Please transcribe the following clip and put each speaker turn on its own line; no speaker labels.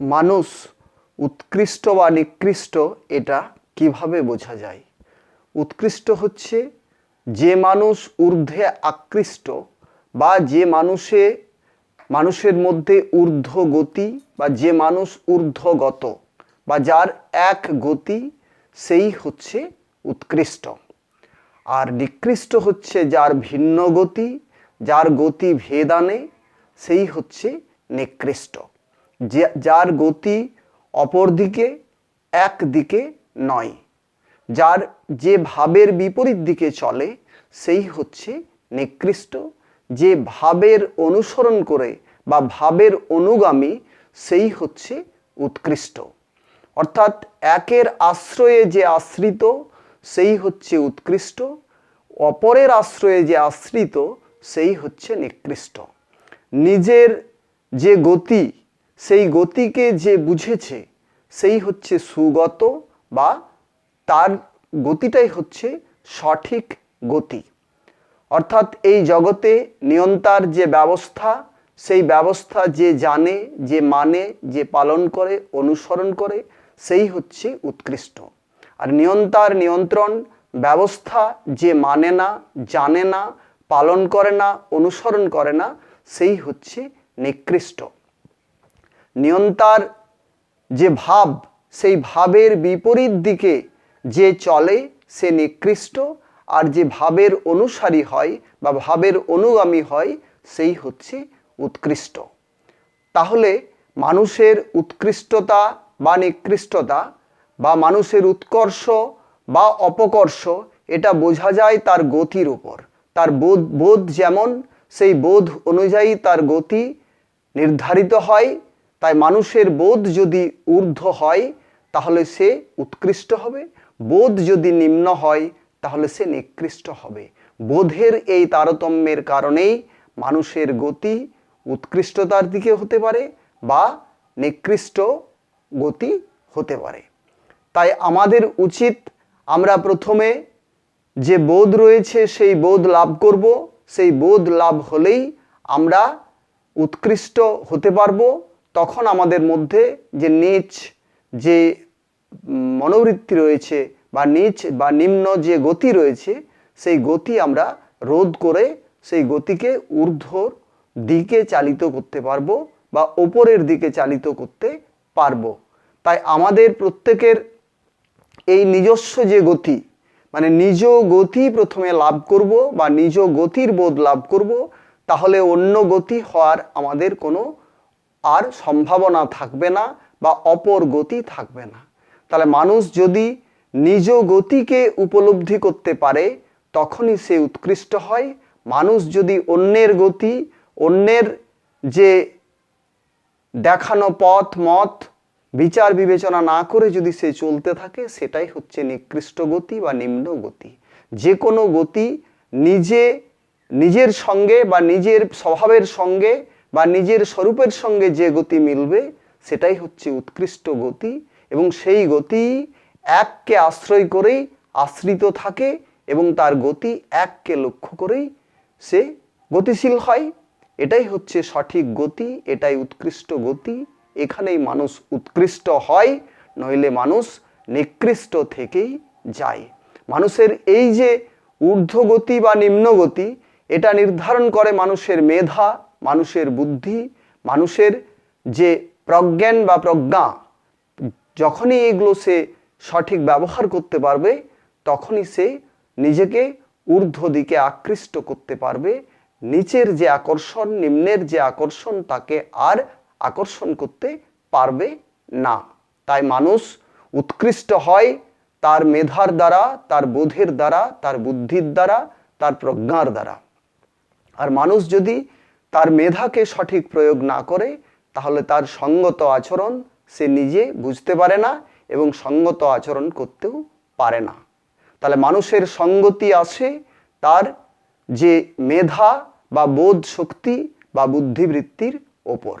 মানুষ উৎকৃষ্ট বা নিকৃষ্ট, এটা কীভাবে বোঝা যায়? উৎকৃষ্ট হচ্ছে যে মানুষ ঊর্ধ্বে আকৃষ্ট বা যে মানুষে, মানুষের মধ্যে ঊর্ধ্ব গতি বা যে মানুষ ঊর্ধ্বগত বা যার এক গতি, সেই হচ্ছে উৎকৃষ্ট। আর নিকৃষ্ট হচ্ছে যার ভিন্ন গতি, যার গতি ভেদানে, সেই হচ্ছে নিকৃষ্ট। যার গতি অপর দিকে এক দিকে নয়। যার যে ভাবের বিপরীত দিকে চলে, সেই হচ্ছে নিকৃষ্ট। যে ভাবের অনুসরণ করে বা ভাবের অনুগামী, সেই হচ্ছে উৎকৃষ্ট। অর্থাৎ একের আশ্রয়ে যে আশ্রিত, সেই হচ্ছে উৎকৃষ্ট। অপরের আশ্রয়ে যে আশ্রিত, সেই হচ্ছে নিকৃষ্ট। নিজের যে গতি সেই গতিকে যে বুঝেছে, সেই হচ্ছে সুগত বা তার গতিটাই হচ্ছে সঠিক গতি। অর্থাৎ এই জগতে নিয়ন্তার যে ব্যবস্থা, সেই ব্যবস্থা যে জানে, যে মানে যে পালন করে, অনুসরণ করে, সেই হচ্ছে উৎকৃষ্ট। আর নিয়ন্তার নিয়ন্ত্রণ, ব্যবস্থা যে মানে না, জানে না, পালন করে না, অনুসরণ করে না, সেই হচ্ছে নিকৃষ্ট। নিয়ন্তার যে ভাব, সেই ভাবের বিপরীত দিকে যে চলে, সে নিকৃষ্ট। আর যে ভাবের অনুসারী হয় বা ভাবের অনুগামী হয়, সেই হচ্ছে উৎকৃষ্ট। তাহলে মানুষের উৎকৃষ্টতা বা নিকৃষ্টতা বা মানুষের উৎকর্ষ বা অপকর্ষ, এটা বোঝা যায় তার গতির উপর। তার বোধ বোধ যেমন, সেই বোধ অনুযায়ী তার গতি নির্ধারিত হয়। তাই মানুষের বোধ যদি ঊর্ধ্ব হয়, তাহলে সে উৎকৃষ্ট হবে। বোধ যদি নিম্ন হয়, তাহলে সে নিকৃষ্ট হবে। বোধের এই তারতম্যের কারণেই মানুষের গতি উৎকৃষ্টতার দিকে হতে পারে বা নিকৃষ্ট গতি হতে পারে। তাই আমাদের উচিত আমরা প্রথমে যে বোধ রয়েছে, সেই বোধ লাভ করব। সেই বোধ লাভ হলেই আমরা উৎকৃষ্ট হতে পারব। তখন আমাদের মধ্যে যে নিচ যে মনোবৃত্তি রয়েছে বা নিচ বা নিম্ন যে গতি রয়েছে, সেই গতি আমরা রোধ করে সেই গতিকে ঊর্ধ্বর দিকে চালিত করতে পারব বা ওপরের দিকে চালিত করতে পারব। তাই আমাদের প্রত্যেকের এই নিজস্ব যে গতি মানে নিজ গতি প্রথমে লাভ করব বা নিজ গতির বোধ লাভ করব, তাহলে অন্য গতি হওয়ার আমাদের কোনো আর সম্ভাবনা থাকবে না বা অপর গতি থাকবে না। তাহলে মানুষ যদি নিজ গতিকে উপলব্ধি করতে পারে, তখনই সে উৎকৃষ্ট হয়। মানুষ যদি অন্যের গতি, অন্যের যে দেখানো পথ, মত, বিচার, বিবেচনা না করে যদি সে চলতে থাকে, সেটাই হচ্ছে নিকৃষ্ট গতি বা নিম্ন গতি। যে কোনো গতি নিজে, নিজের সঙ্গে বা নিজের স্বভাবের সঙ্গে বা নিজের স্বরূপের সঙ্গে যে গতি মিলবে, সেটাই হচ্ছে উৎকৃষ্ট গতি এবং সেই গতি এককে আশ্রয় করেই আশ্রিত থাকে এবং তার গতি এককে লক্ষ্য করেই সে গতিশীল হয়। এটাই হচ্ছে সঠিক গতি, এটাই উৎকৃষ্ট গতি। এখানেই মানুষ উৎকৃষ্ট হয়, নইলে মানুষ নিকৃষ্ট থেকেই যায়। মানুষের এই যে ঊর্ধ্বগতি বা নিম্নগতি, এটা নির্ধারণ করে মানুষের মেধা মানুষের বুদ্ধি, মানুষের যে প্রজ্ঞান বা প্রজ্ঞা, যখনই এগুলো সে সঠিক ব্যবহার করতে পারবে, তখনই সে নিজেকে ঊর্ধ্ব দিকে আকৃষ্ট করতে পারবে। নিচের যে আকর্ষণ, নিম্নের যে আকর্ষণ, তাকে আর আকর্ষণ করতে পারবে না। তাই মানুষ উৎকৃষ্ট হয় তার মেধার দ্বারা, তার বোধের দ্বারা, তার বুদ্ধির দ্বারা, তার প্রজ্ঞার দ্বারা। আর মানুষ যদি তার মেধাকে সঠিক প্রয়োগ না করে তাহলে তার সঙ্গত আচরণ সে নিজে বুঝতে পারে না এবং সঙ্গত আচরণ করতেও পারে না। তাহলে মানুষের সঙ্গতি আসে তার যে মেধা বা বোধ শক্তি বা বুদ্ধিবৃত্তির ওপর।